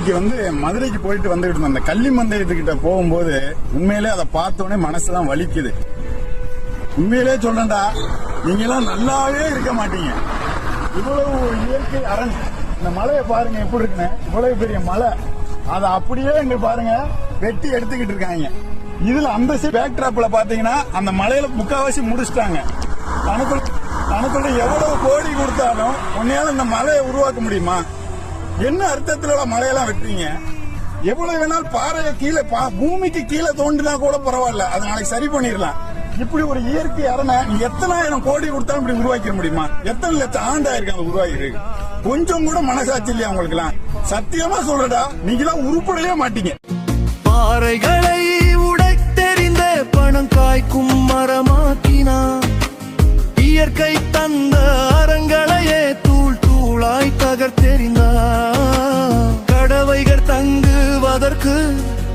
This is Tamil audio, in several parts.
இன்னைக்கு வந்து மதுரைக்கு போயிட்டு வந்துகிட்டு இருந்தோம். அந்த கள்ளி மந்தயத்துக்கிட்ட போகும்போது உண்மையிலே அதை பார்த்தோன்னே மனசுதான் வலிக்குது. உண்மையிலே சொல்றேன்டா நீங்க எல்லாம் நல்லாவே இருக்க மாட்டீங்க. இவ்வளவு இயற்கை அரண். இந்த மலையை பாருங்க எப்படி இருக்குன்னு. இவ்வளவு பெரிய மலை. அதை அப்படியே இங்க பாருங்க வெட்டி எடுத்துக்கிட்டு இருக்காங்க. இதுல அந்த பேக்ட்ராப்ல பாத்தீங்கன்னா அந்த மலையில முக்காவாசி முடிச்சிட்டாங்க. தனக்குள்ள தனக்குள்ள எவ்வளவு கோடி கொடுத்தாலும் உன்னையால இந்த மலையை உருவாக்க முடியுமா? என்ன அர்த்தத்துல உள்ள மலையெல்லாம் வெட்டுறீங்க? எவ்வளவு வேணாலும் பாறையை கீழே பா- பூமிக்கு கீழே தோண்டினா கூட பரவாயில்ல. அதை நாளைக்கு சரி பண்ணிடலாம். இப்படி ஒரு இயற்கை அரணை நீ எத்தனாயிரம் கோடி கொடுத்தாலும் இப்படி உருவாக்கிட முடியுமா? எத்தனை லட்சம் ஆண்டாயிருக்கு அது உருவாகி கொஞ்சம் கூட மனசாட்சி இல்லையா உங்களுக்கு எல்லாம் சத்தியமா சொல்றடா நீங்க எல்லாம் உருப்படவே மாட்டீங்க. பாறைகளை உடைத்தெறிந்த பணம் காய்க்கும் மரமாக்கினா இயற்கை தந்த அறங்களையே தூள் தூளாய் தகர்த்தெறிந்த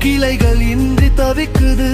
கிளைகள் இன்றி தவிக்குது.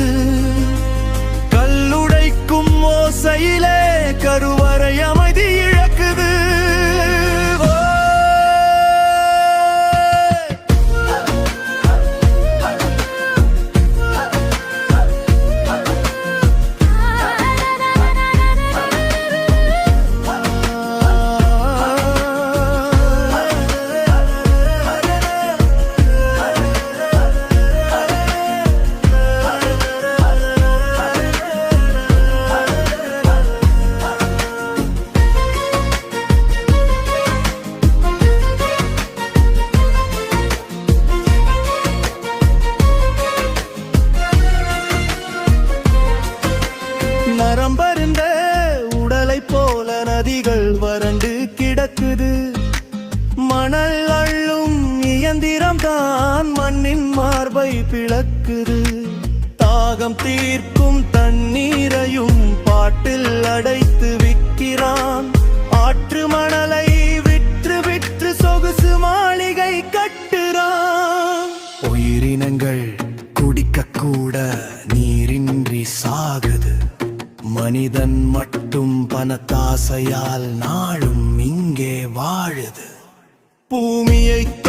போல நதிகள் வறண்டு கிடக்குது. மணல் அள்ளும் இயந்திரம் தான் மண்ணின் மார்பை பிளக்குது. தாகம் தீர்க்கும் தண்ணீரையும் பாட்டில் அடைத்து விற்கிறான். மனிதன் மட்டும் பணத்தாசையால் நாளும் இங்கே வாழுது. பூமியை